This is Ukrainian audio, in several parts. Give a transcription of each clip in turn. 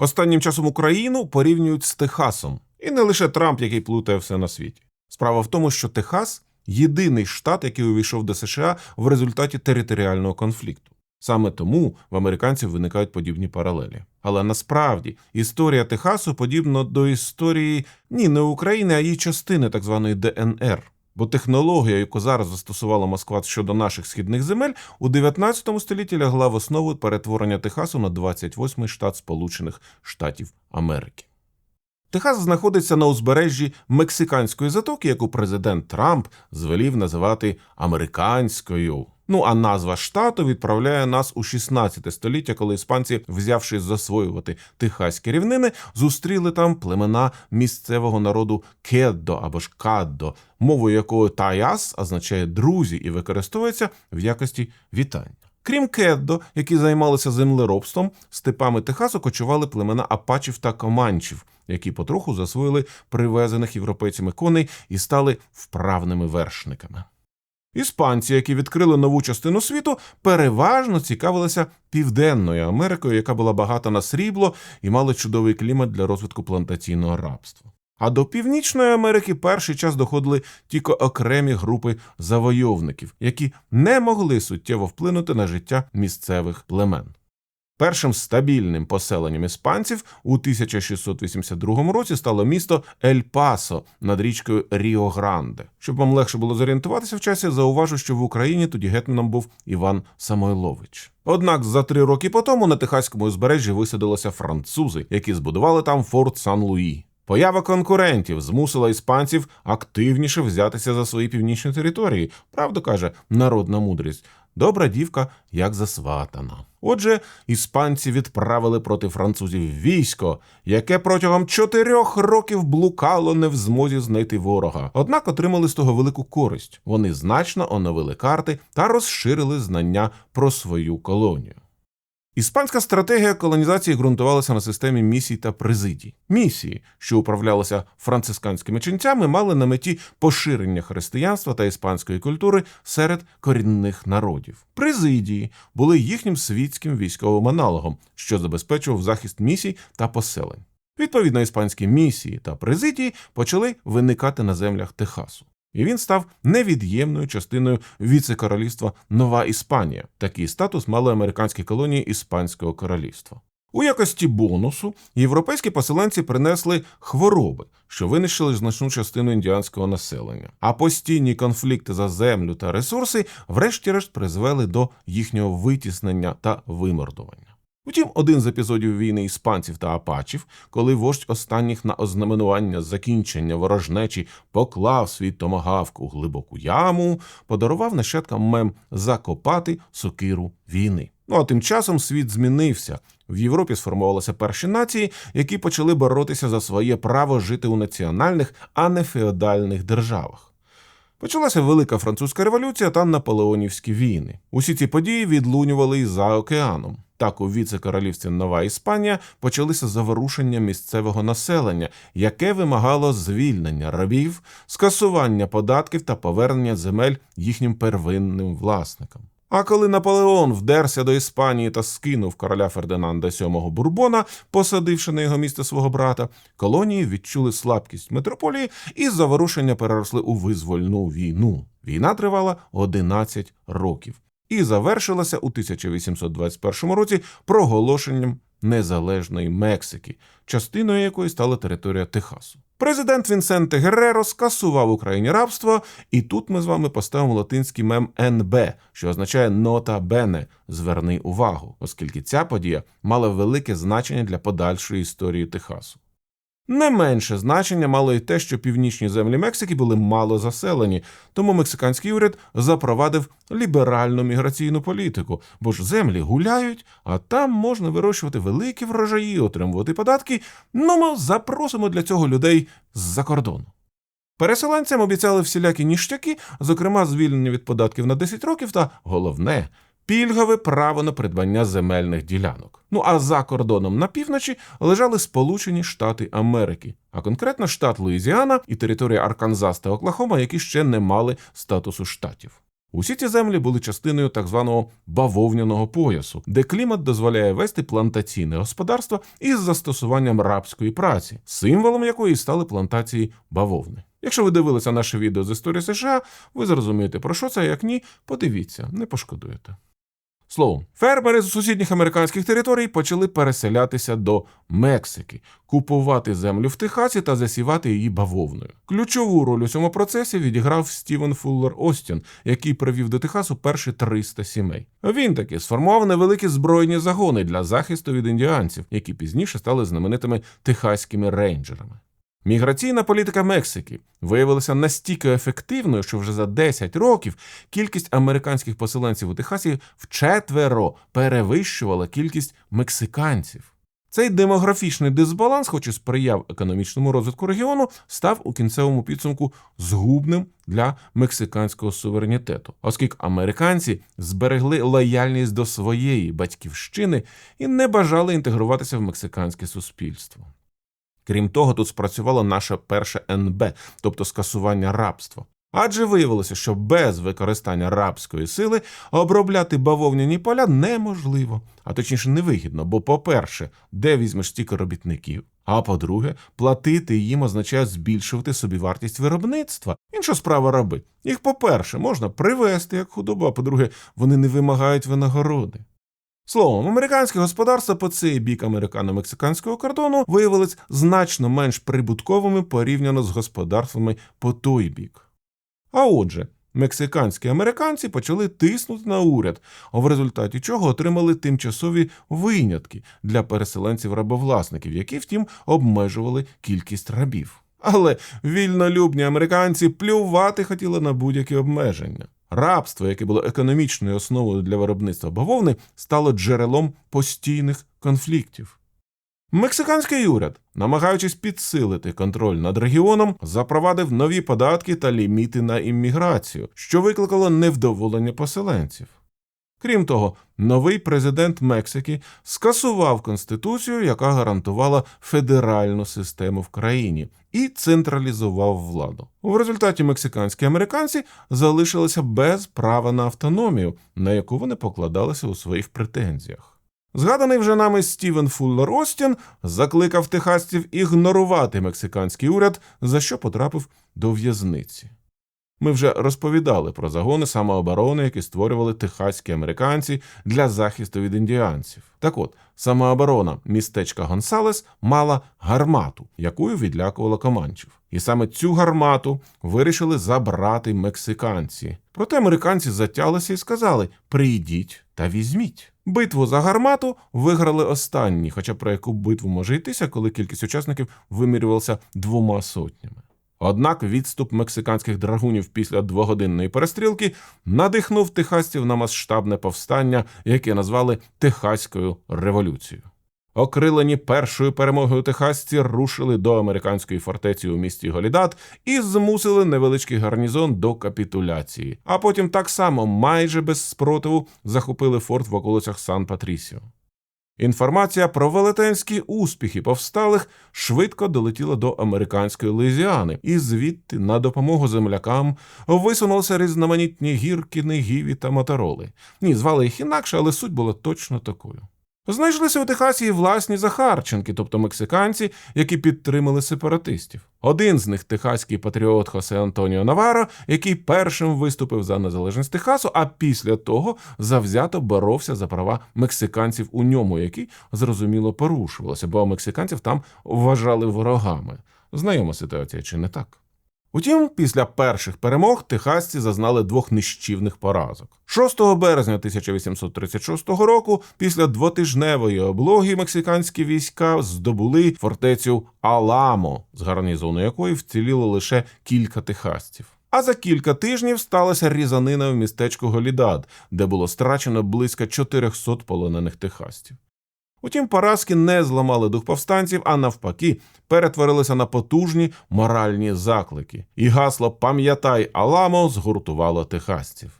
Останнім часом Україну порівнюють з Техасом, і не лише Трамп, який плутає все на світі. Справа в тому, що Техас єдиний штат, який увійшов до США в результаті територіального конфлікту. Саме тому в американців виникають подібні паралелі. Але насправді історія Техасу подібна до історії ні не України, а її частини так званої ДНР. Бо технологія, яку зараз застосувала Москва щодо наших східних земель, у 19 столітті лягла в основу перетворення Техасу на 28-й штат Сполучених Штатів Америки. Техас знаходиться на узбережжі Мексиканської затоки, яку президент Трамп звелів називати американською. Ну а назва штату відправляє нас у 16 століття, коли іспанці, взявшись засвоювати техаські рівнини, зустріли там племена місцевого народу кеддо або ж каддо, мовою якої таяс означає друзі і використовується в якості вітання. Крім кеддо, які займалися землеробством, степами Техасу кочували племена апачів та команчів, які потроху засвоїли привезених європейцями коней і стали вправними вершниками. Іспанці, які відкрили нову частину світу, переважно цікавилися Південною Америкою, яка була багата на срібло і мала чудовий клімат для розвитку плантаційного рабства. А до Північної Америки перший час доходили тільки окремі групи завойовників, які не могли суттєво вплинути на життя місцевих племен. Першим стабільним поселенням іспанців у 1682 році стало місто Ель-Пасо над річкою Ріо-Гранде. Щоб вам легше було зорієнтуватися в часі, зауважу, що в Україні тоді гетьманом був Іван Самойлович. Однак за три роки по тому на Техаському узбережжі висадилися французи, які збудували там форт Сан-Луї. Поява конкурентів змусила іспанців активніше взятися за свої північні території. Правду каже народна мудрість. Добра дівка, як засватана. Отже, іспанці відправили проти французів військо, яке протягом чотирьох років блукало не в змозі знайти ворога. Однак отримали з того велику користь. Вони значно оновили карти та розширили знання про свою колонію. Іспанська стратегія колонізації ґрунтувалася на системі місій та президій. Місії, що управлялися францисканськими ченцями, мали на меті поширення християнства та іспанської культури серед корінних народів. Президії були їхнім світським військовим аналогом, що забезпечував захист місій та поселень. Відповідно, іспанські місії та президії почали виникати на землях Техасу. І він став невід'ємною частиною віце-королівства Нова Іспанія. Такий статус мали американські колонії Іспанського королівства. У якості бонусу європейські поселенці принесли хвороби, що винищили значну частину індіанського населення. А постійні конфлікти за землю та ресурси, врешті-решт, призвели до їхнього витіснення та вимордування. Втім, один з епізодів війни іспанців та апачів, коли вождь останніх на ознаменування закінчення ворожнечі поклав свій томагавк у глибоку яму, подарував нащадкам мем закопати сокиру війни. Ну а тим часом світ змінився. В Європі сформувалися перші нації, які почали боротися за своє право жити у національних, а не феодальних державах. Почалася Велика Французька революція та наполеонівські війни. Усі ці події відлунювали і за океаном. Так, у віце-королівстві Нова Іспанія почалися заворушення місцевого населення, яке вимагало звільнення рабів, скасування податків та повернення земель їхнім первинним власникам. А коли Наполеон вдерся до Іспанії та скинув короля Фердинанда VII Бурбона, посадивши на його місце свого брата, колонії відчули слабкість метрополії і заворушення переросли у визвольну війну. Війна тривала 11 років і завершилася у 1821 році проголошенням незалежної Мексики, частиною якої стала територія Техасу. Президент Вінсенте Герреро скасував Україні рабство, і тут ми з вами поставимо латинський мем НБ, що означає нота бене зверни увагу, оскільки ця подія мала велике значення для подальшої історії Техасу. Не менше значення мало й те, що північні землі Мексики були мало заселені, тому мексиканський уряд запровадив ліберальну міграційну політику, бо ж землі гуляють, а там можна вирощувати великі врожаї, отримувати податки. Ну ми запросимо для цього людей з-за кордону. Переселенцям обіцяли всілякі ніштяки, зокрема звільнення від податків на 10 років та головне пільгове право на придбання земельних ділянок. Ну а за кордоном на півночі лежали Сполучені Штати Америки, а конкретно штат Луїзіана і територія Арканзас та Оклахома, які ще не мали статусу штатів. Усі ці землі були частиною так званого бавовняного поясу, де клімат дозволяє вести плантаційне господарство із застосуванням рабської праці, символом якої стали плантації бавовни. Якщо ви дивилися наше відео з історії США, ви зрозумієте, про що це, як ні, подивіться, не пошкодуєте. Словом, фермери з сусідніх американських територій почали переселятися до Мексики, купувати землю в Техасі та засівати її бавовною. Ключову роль у цьому процесі відіграв Стівен Фуллер Остін, який привів до Техасу перші 300 сімей. Він таки сформував невеликі збройні загони для захисту від індіанців, які пізніше стали знаменитими техаськими рейнджерами. Міграційна політика Мексики виявилася настільки ефективною, що вже за 10 років кількість американських поселенців у Техасі вчетверо перевищувала кількість мексиканців. Цей демографічний дисбаланс, хоч і сприяв економічному розвитку регіону, став у кінцевому підсумку згубним для мексиканського суверенітету, оскільки американці зберегли лояльність до своєї батьківщини і не бажали інтегруватися в мексиканське суспільство. Крім того, тут спрацювало наше перше НБ, тобто скасування рабства. Адже виявилося, що без використання рабської сили обробляти бавовняні поля неможливо, а точніше невигідно, бо, по-перше, де візьмеш стільки робітників, а по-друге, платити їм означає збільшувати собівартість виробництва. Інша справа раби. Їх, по-перше, можна привезти як худобу, а по-друге, вони не вимагають винагороди. Словом, американське господарство по цей бік американо-мексиканського кордону виявилось значно менш прибутковими порівняно з господарствами по той бік. А отже, мексиканські американці почали тиснути на уряд, в результаті чого отримали тимчасові винятки для переселенців-рабовласників, які, втім, обмежували кількість рабів. Але вільнолюбні американці плювати хотіли на будь-які обмеження. Рабство, яке було економічною основою для виробництва бавовни, стало джерелом постійних конфліктів. Мексиканський уряд, намагаючись підсилити контроль над регіоном, запровадив нові податки та ліміти на імміграцію, що викликало невдоволення поселенців. Крім того, новий президент Мексики скасував конституцію, яка гарантувала федеральну систему в країні, і централізував владу. В результаті мексиканські американці залишилися без права на автономію, на яку вони покладалися у своїх претензіях. Згаданий вже нами Стівен Фуллер Остін закликав техасців ігнорувати мексиканський уряд, за що потрапив до в'язниці. Ми вже розповідали про загони самооборони, які створювали техаські американці для захисту від індіанців. Так от, самооборона містечка Гонсалес мала гармату, якою відлякувала команчів. І саме цю гармату вирішили забрати мексиканці. Проте американці затялися і сказали: прийдіть та візьміть. Битву за гармату виграли останні, хоча про яку битву може йтися, коли кількість учасників вимірювалася двома сотнями. Однак відступ мексиканських драгунів після двогодинної перестрілки надихнув техасців на масштабне повстання, яке назвали Техаською революцією. Окрилені першою перемогою техасці рушили до американської фортеці у місті Голідат і змусили невеличкий гарнізон до капітуляції. А потім так само, майже без спротиву, захопили форт в околицях Сан Патрісіо. Інформація про велетенські успіхи повсталих швидко долетіла до американської Луїзіани, і звідти на допомогу землякам висунулися різноманітні гіркіни, гіві та мотороли. Ні, звали їх інакше, але суть була точно такою. Знайшлися у Техасі і власні Захарченки, тобто мексиканці, які підтримали сепаратистів. Один з них техаський патріот Хосе Антоніо Наваро, який першим виступив за незалежність Техасу, а після того завзято боровся за права мексиканців у ньому, які зрозуміло порушувалися, бо мексиканців там вважали ворогами. Знайома ситуація чи не так? Утім, після перших перемог техасці зазнали двох нищівних поразок. 6 березня 1836 року, після двотижневої облоги, мексиканські війська здобули фортецю Аламо, з гарнізону якої вціліло лише кілька техасців. А за кілька тижнів сталася різанина в містечку Голідад, де було страчено близько 400 полонених техасців. Утім, поразки не зламали дух повстанців, а навпаки, перетворилися на потужні моральні заклики, і гасло Пам'ятай Аламо згуртувало техасців.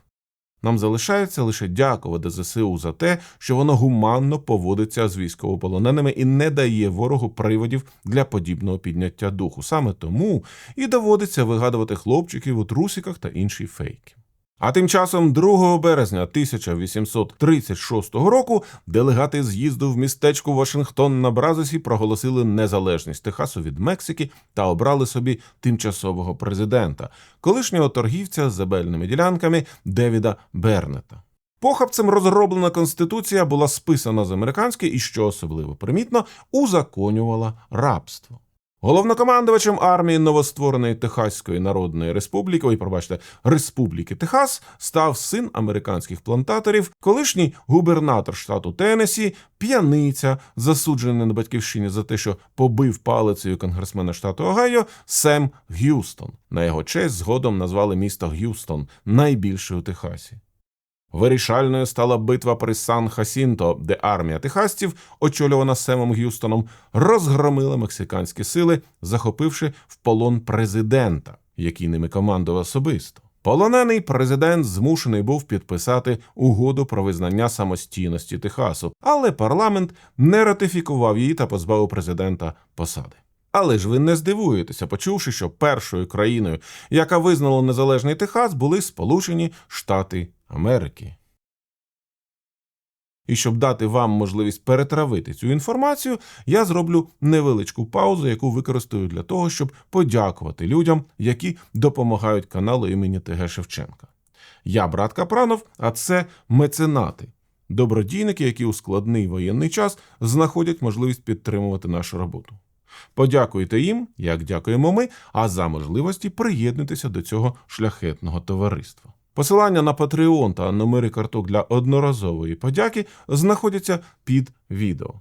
Нам залишається лише дякувати ЗСУ за те, що воно гуманно поводиться з військовополоненими і не дає ворогу приводів для подібного підняття духу. Саме тому і доводиться вигадувати хлопчиків у трусиках та інші фейки. А тим часом, 2 березня 1836 року, делегати з'їзду в містечку Вашингтон на Бразосі проголосили незалежність Техасу від Мексики та обрали собі тимчасового президента, колишнього торгівця з земельними ділянками Девіда Бернета. Похабцем розроблена конституція була списана з американської і, що особливо примітно, узаконювала рабство. Головнокомандувачем армії новоствореної Техаської Народної Республіки, ой, пробачте, Республіки Техас, став син американських плантаторів, колишній губернатор штату Теннессі, п'яниця, засуджений на батьківщині за те, що побив палицею конгресмена штату Огайо, Сем Г'юстон. На його честь згодом назвали місто Г'юстон, найбільше у Техасі. Вирішальною стала битва при Сан Хасінто, де армія техасців, очолювана Семом Г'юстоном, розгромила мексиканські сили, захопивши в полон президента, який ними командував особисто. Полонений президент змушений був підписати угоду про визнання самостійності Техасу, але парламент не ратифікував її та позбавив президента посади. Але ж ви не здивуєтеся, почувши, що першою країною, яка визнала незалежний Техас, були Сполучені Штати Америки. І щоб дати вам можливість перетравити цю інформацію, я зроблю невеличку паузу, яку використаю для того, щоб подякувати людям, які допомагають каналу імені ТГ Шевченка. Я брат Капранов, а це меценати, добродійники, які у складний воєнний час знаходять можливість підтримувати нашу роботу. Подякуйте їм, як дякуємо ми, а за можливості приєднуйтеся до цього шляхетного товариства. Посилання на Patreon та номери карток для одноразової подяки знаходяться під відео.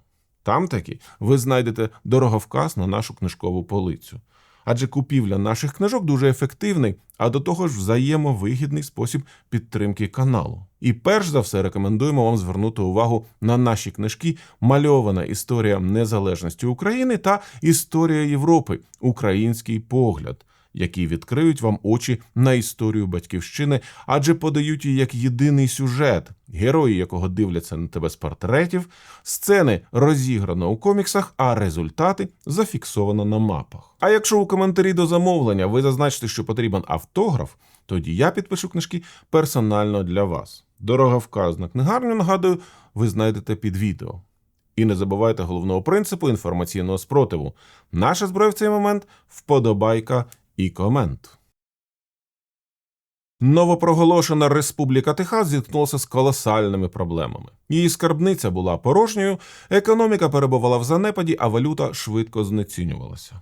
Там таки ви знайдете дороговказ на нашу книжкову полицю. Адже купівля наших книжок дуже ефективний, а до того ж взаємовигідний спосіб підтримки каналу. І перш за все рекомендуємо вам звернути увагу на наші книжки Мальована історія незалежності України та Історія Європи Український погляд які відкриють вам очі на історію батьківщини, адже подають її як єдиний сюжет, герої якого дивляться на тебе з портретів, сцени розіграно у коміксах, а результати зафіксовано на мапах. А якщо у коментарі до замовлення ви зазначите, що потрібен автограф, тоді я підпишу книжки персонально для вас. Дорога вказана книгарню, нагадую, ви знайдете під відео. І не забувайте головного принципу інформаційного спротиву. Наша зброя в цей момент вподобайка і комент. Новопроголошена Республіка Техас зіткнулася з колосальними проблемами. Її скарбниця була порожньою, економіка перебувала в занепаді, а валюта швидко знецінювалася.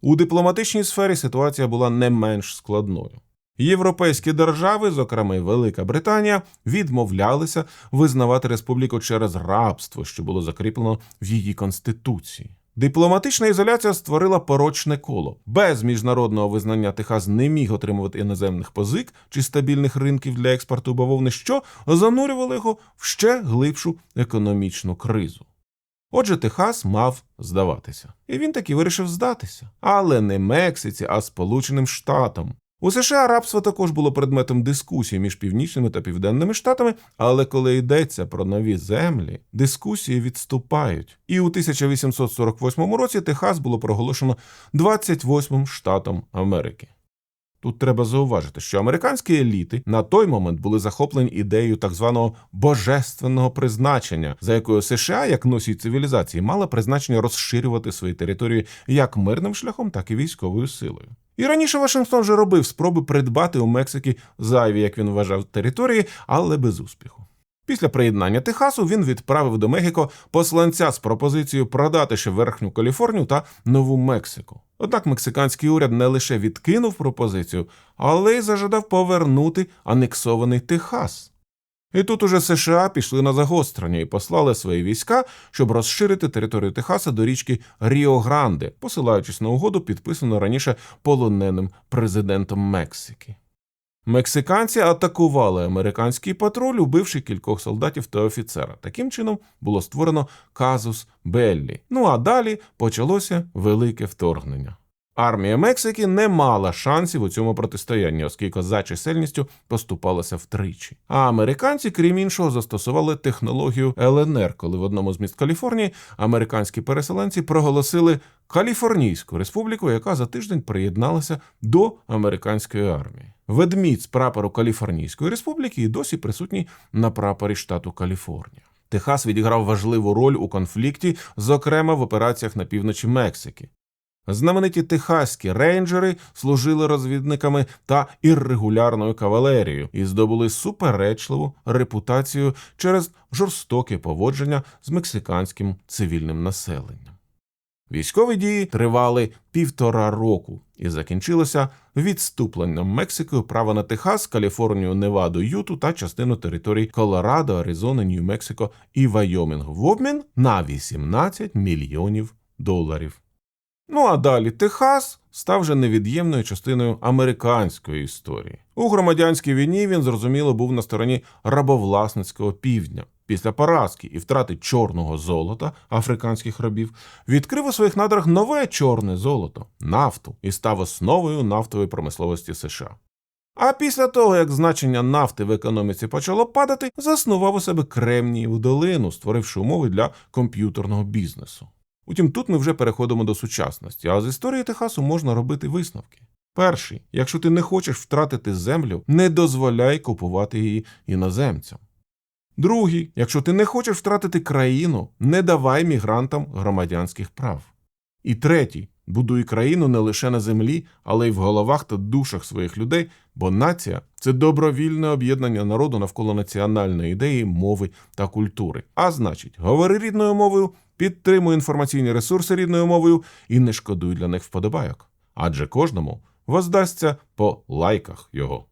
У дипломатичній сфері ситуація була не менш складною. Європейські держави, зокрема Велика Британія, відмовлялися визнавати республіку через рабство, що було закріплено в її конституції. Дипломатична ізоляція створила порочне коло. Без міжнародного визнання Техас не міг отримувати іноземних позик чи стабільних ринків для експорту бавовни, що занурювало його в ще глибшу економічну кризу. Отже, Техас мав здаватися. І він таки вирішив здатися. Але не Мексиці, а Сполученим Штатам. У США рабство також було предметом дискусії між північними та південними штатами, але коли йдеться про нові землі, дискусії відступають. І у 1848 році Техас було проголошено 28-м штатом Америки. Тут треба зауважити, що американські еліти на той момент були захоплені ідеєю так званого божественного призначення, за якою США, як носій цивілізації, мала призначення розширювати свої території як мирним шляхом, так і військовою силою. І раніше Вашингтон вже робив спроби придбати у Мексики зайві, як він вважав, території, але без успіху. Після приєднання Техасу він відправив до Мехіко посланця з пропозицією продати ще Верхню Каліфорнію та Нову Мексику. Однак мексиканський уряд не лише відкинув пропозицію, але й зажадав повернути анексований Техас. І тут уже США пішли на загострення і послали свої війська, щоб розширити територію Техаса до річки Ріо Гранде, посилаючись на угоду, підписану раніше полоненим президентом Мексики. Мексиканці атакували американський патруль, убивши кількох солдатів та офіцера. Таким чином було створено казус Беллі. Ну а далі почалося велике вторгнення. Армія Мексики не мала шансів у цьому протистоянні, оскільки за чисельністю поступалася втричі. А американці, крім іншого, застосували технологію ЛНР, коли в одному з міст Каліфорнії американські переселенці проголосили Каліфорнійську республіку, яка за тиждень приєдналася до американської армії. Ведмідь з прапору Каліфорнійської республіки і досі присутній на прапорі штату Каліфорнія. Техас відіграв важливу роль у конфлікті, зокрема в операціях на півночі Мексики. Знамениті техаські рейнджери служили розвідниками та іррегулярною кавалерією і здобули суперечливу репутацію через жорстоке поводження з мексиканським цивільним населенням. Військові дії тривали півтора року і закінчилося відступленням Мексикою права на Техас, Каліфорнію, Неваду, Юту та частину територій Колорадо, Аризони, Нью-Мексико і Вайомінг в обмін на 18 мільйонів доларів. Ну а далі Техас став вже невід'ємною частиною американської історії. У громадянській війні він зрозуміло був на стороні рабовласницького півдня. Після поразки і втрати чорного золота африканських рабів відкрив у своїх надрах нове чорне золото нафту і став основою нафтової промисловості США. А після того, як значення нафти в економіці почало падати, заснував у себе Кремнієву долину, створивши умови для комп'ютерного бізнесу. Утім, тут ми вже переходимо до сучасності, а з історії Техасу можна робити висновки. Перший, якщо ти не хочеш втратити землю, не дозволяй купувати її іноземцям. Другий, якщо ти не хочеш втратити країну, не давай мігрантам громадянських прав. І третій, будуй країну не лише на землі, але й в головах та душах своїх людей, бо нація це добровільне об'єднання народу навколо національної ідеї, мови та культури. А значить, говори рідною мовою, підтримуй інформаційні ресурси рідною мовою і не шкодуй для них вподобайок. Адже кожному воздасться по лайках його.